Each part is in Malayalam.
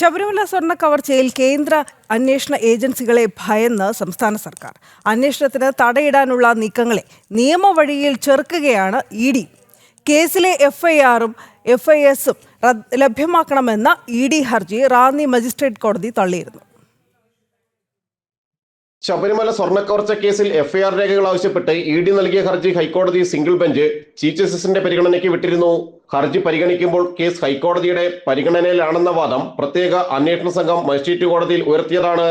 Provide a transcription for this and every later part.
ശബരിമല സ്വർണ കവർച്ചയിൽ കേന്ദ്ര അന്വേഷണ ഏജൻസികളെ ഭയന്ന് സംസ്ഥാന സർക്കാർ. അന്വേഷണത്തിന് തടയിടാനുള്ള നീക്കങ്ങളെ നിയമവഴിയിൽ ചെറുക്കുകയാണ് ഇ ഡി. കേസിലെ എഫ്ഐആറും എഫ് ഐ എസും ലഭ്യമാക്കണമെന്ന ഇ ഡി ഹർജി റാന്നി മജിസ്ട്രേറ്റ് കോടതി തള്ളിയിരുന്നു. ശബരിമല സ്വർണക്കവർച്ച കേസിൽ എഫ്ഐആർ രേഖകൾ ആവശ്യപ്പെട്ട് ഇ ഡി നൽകിയ ഹർജി ഹൈക്കോടതി സിംഗിൾ ബെഞ്ച് ചീഫ് ജസ്റ്റിസിന്റെ പരിഗണനയ്ക്ക് വിട്ടിരുന്നു. ഹർജി പരിഗണിക്കുമ്പോൾ കേസ് ഹൈക്കോടതിയുടെ പരിഗണനയിലാണെന്ന വാദം പ്രത്യേക അന്വേഷണ സംഘം മജിസ്ട്രേറ്റ് കോടതിയിൽ ഉയർത്തിയതാണ്.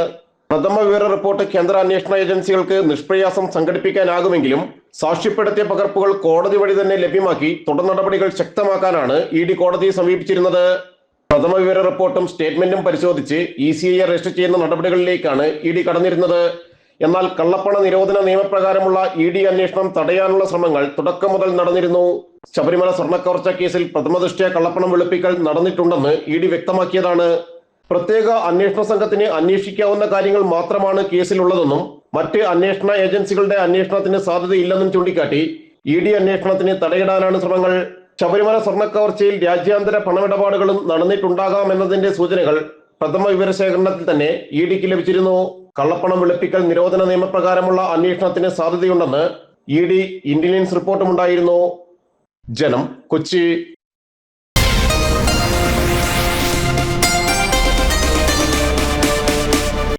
പ്രഥമ വിവര റിപ്പോർട്ട് കേന്ദ്ര അന്വേഷണ ഏജൻസികൾക്ക് നിഷ്പ്രയാസം സംഘടിപ്പിക്കാനാകുമെങ്കിലും സാക്ഷ്യപ്പെടുത്തിയ പകർപ്പുകൾ കോടതി വഴി തന്നെ ലഭ്യമാക്കി തുടർ നടപടികൾ ശക്തമാക്കാനാണ് ഇ ഡി കോടതിയെ സമീപിച്ചിരുന്നത്. പ്രഥമ വിവര റിപ്പോർട്ടും സ്റ്റേറ്റ്മെന്റും പരിശോധിച്ച് ഇ സി ഐ രജിസ്റ്റർ ചെയ്യുന്ന നടപടികളിലേക്കാണ് ഇ ഡി കടന്നിരുന്നത്. എന്നാൽ കള്ളപ്പണ നിരോധന നിയമപ്രകാരമുള്ള ഇ ഡി അന്വേഷണം തടയാനുള്ള ശ്രമങ്ങൾ തുടക്കം മുതൽ നടന്നിരുന്നു. ശബരിമല സ്വർണക്കവർച്ച കേസിൽ പ്രഥമദൃഷ്ട്യാ കള്ളപ്പണം വെളുപ്പിക്കൽ നടന്നിട്ടുണ്ടെന്ന് ഇ ഡി വ്യക്തമാക്കിയതാണ്. പ്രത്യേക അന്വേഷണ സംഘത്തിന് അന്വേഷിക്കാവുന്ന കാര്യങ്ങൾ മാത്രമാണ് കേസിലുള്ളതെന്നും മറ്റ് അന്വേഷണ ഏജൻസികളുടെ അന്വേഷണത്തിന് സാധ്യതയില്ലെന്നും ചൂണ്ടിക്കാട്ടി ഇ ഡി അന്വേഷണത്തിന് തടയിടാനാണ് ശ്രമങ്ങൾ. ശബരിമല സ്വർണക്കവർച്ചയിൽ രാജ്യാന്തര പണമിടപാടുകളും നടന്നിട്ടുണ്ടാകാമെന്നതിന്റെ സൂചനകൾ പ്രഥമ വിവരശേഖരണത്തിൽ തന്നെ ഇ ഡിക്ക് ലഭിച്ചിരുന്നു. കള്ളപ്പണം വെളുപ്പിക്കൽ നിരോധന നിയമപ്രകാരമുള്ള അന്വേഷണത്തിന് സാധ്യതയുണ്ടെന്ന് ഇ ഡി ഇന്റലിജൻസ് റിപ്പോർട്ടുമുണ്ടായിരുന്നു. ജനം കൊച്ചി.